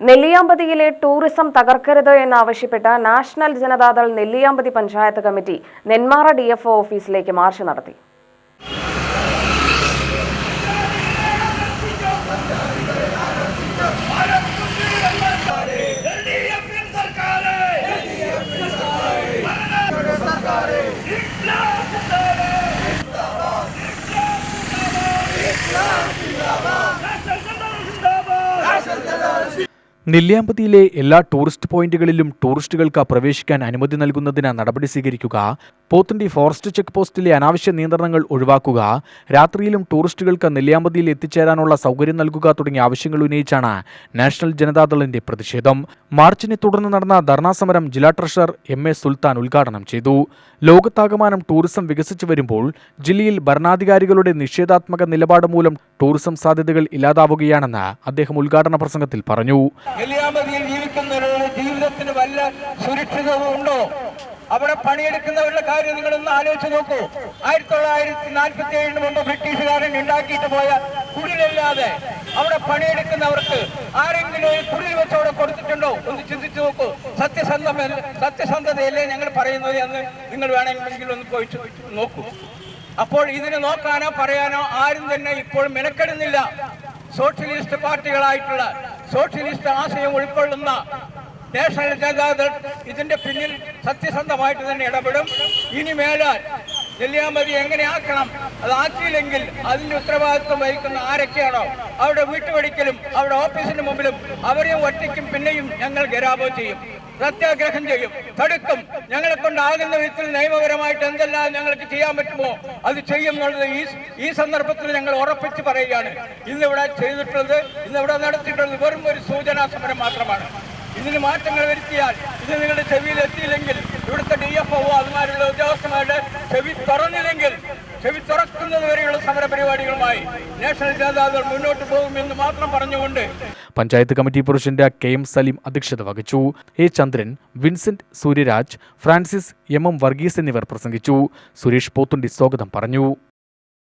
നെല്ലിയാമ്പതിയിലെ tourism തകർക്കരുത് എന്നാവശ്യപ്പെട്ട് national Janata Dal Nelliampathy panchayat committee Nenmara D ഓഫീസിലേക്ക് മാർച്ച് നടത്തി. നെല്ലിയാമ്പതിയിലെ എല്ലാ ടൂറിസ്റ്റ് പോയിന്റുകളിലും ടൂറിസ്റ്റുകൾക്ക് പ്രവേശിക്കാൻ അനുമതി നൽകുന്നതിന് നടപടി സ്വീകരിക്കുക പോത്തുണ്ടി ഫോറസ്റ്റ് ചെക്ക് പോസ്റ്റിലെ അനാവശ്യ നിയന്ത്രണങ്ങൾ ഒഴിവാക്കുക രാത്രിയിലും ടൂറിസ്റ്റുകൾക്ക് നെല്ലിയാമ്പതിയിൽ എത്തിച്ചേരാനുള്ള സൗകര്യം നൽകുക തുടങ്ങിയ ആവശ്യങ്ങൾ ഉന്നയിച്ചാണ് നാഷണൽ ജനതാദളിന്റെ പ്രതിഷേധം. മാർച്ചിനെ തുടർന്ന് നടന്ന ധർണാ സമരം ജില്ലാ ട്രഷറർ എം എ സുൽത്താൻ ഉദ്ഘാടനം ചെയ്തു. ലോകത്താകമാനം ടൂറിസം വികസിച്ചു വരുമ്പോൾ ജില്ലയിൽ ഭരണാധികാരികളുടെ നിഷേധാത്മക നിലപാട് മൂലം ടൂറിസം സാധ്യതകൾ ഇല്ലാതാവുകയാണെന്ന് അദ്ദേഹം ഉദ്ഘാടന പ്രസംഗത്തിൽ പറഞ്ഞു. ജീവിതത്തിന് വല്ല സുരക്ഷിതവും ഉണ്ടോ? അവിടെ പണിയെടുക്കുന്നവരുടെ കാര്യം നിങ്ങളൊന്ന് ആലോചിച്ച് നോക്കൂ. ആയിരത്തി തൊള്ളായിരത്തി നാൽപ്പത്തി ഏഴിന് മുമ്പ് ബ്രിട്ടീഷുകാരൻ ഉണ്ടാക്കിയിട്ട് പോയ കുടിലല്ലാതെ അവിടെ പണിയെടുക്കുന്നവർക്ക് ആരെങ്കിലും ഒരു കുടിൽ വെച്ച് അവിടെ കൊടുത്തിട്ടുണ്ടോ? ഒന്ന് ചിന്തിച്ചു നോക്കൂ. സത്യസന്ധമല്ല സത്യസന്ധതയല്ലേ ഞങ്ങൾ പറയുന്നത് എന്ന് നിങ്ങൾ വേണമെങ്കിൽ ഒന്ന് പോയി നോക്കൂ. അപ്പോൾ ഇതിനെ നോക്കാനോ പറയാനോ ആരും തന്നെ ഇപ്പോൾ മെനക്കെടുന്നില്ല. സോഷ്യലിസ്റ്റ് പാർട്ടികളായിട്ടുള്ള സോഷ്യലിസ്റ്റ് ആശയം ഉൾക്കൊള്ളുന്ന നാഷണൽ ജനതാദൾ ഇതിന്റെ പിന്നിൽ സത്യസന്ധമായിട്ട് തന്നെ ഇടപെടും. ഇനി മേലാൽ നെല്ലിയാമ്പതി എങ്ങനെ ആക്കണം? അത് ആക്കിയില്ലെങ്കിൽ അതിന്റെ ഉത്തരവാദിത്വം വഹിക്കുന്ന ആരൊക്കെയാണോ? അവരുടെ വീട്ടുപടിക്കലും അവരുടെ ഓഫീസിന് മുമ്പിലും അവരെയും ഒറ്റയ്ക്കും പിന്നെയും ഞങ്ങൾ ഗരാബോ ചെയ്യും. സത്യാഗ്രഹം ചെയ്യും. തടുക്കും. ഞങ്ങളെ കൊണ്ടാകുന്ന വിധത്തിൽ നിയമപരമായിട്ട് എന്തെല്ലാം ഞങ്ങൾക്ക് ചെയ്യാൻ പറ്റുമോ അത് ചെയ്യും എന്നുള്ളത് ഈ ഈ സന്ദർഭത്തിൽ ഞങ്ങൾ ഉറപ്പിച്ച് പറയുകയാണ്. ഇന്നിവിടെ ചെയ്തിട്ടുള്ളത് ഇന്നിവിടെ നടത്തിയിട്ടുള്ളത് വെറും ഒരു സൂചനാ സമരം മാത്രമാണ്. ഇതിന് മാറ്റങ്ങൾ വരുത്തിയാൽ ഇത് നിങ്ങളുടെ ചെവിയിൽ എത്തിയില്ലെങ്കിൽ ഇവിടുത്തെ ഡി എഫ് ഒ അതുമാരുള്ള ഉദ്യോഗസ്ഥന്മാരുടെ ചെവി തുറന്നില്ലെങ്കിൽ ചെവി തുറക്കുന്നത് വരെയുള്ള സമര പരിപാടികളുമായി നാഷണൽ ജനതാദൾ മുന്നോട്ട് പോകുമെന്ന് മാത്രം പറഞ്ഞുകൊണ്ട് panchayat committee president K M Saleem അധ്യക്ഷത വഹിച്ചു. A Chandran Vincent Suryaraj Francis M M Varghese എന്നിവർ പ്രസംഗിച്ചു. സുരേഷ് പോത്തുണ്ടി സ്വാഗതം പറഞ്ഞു.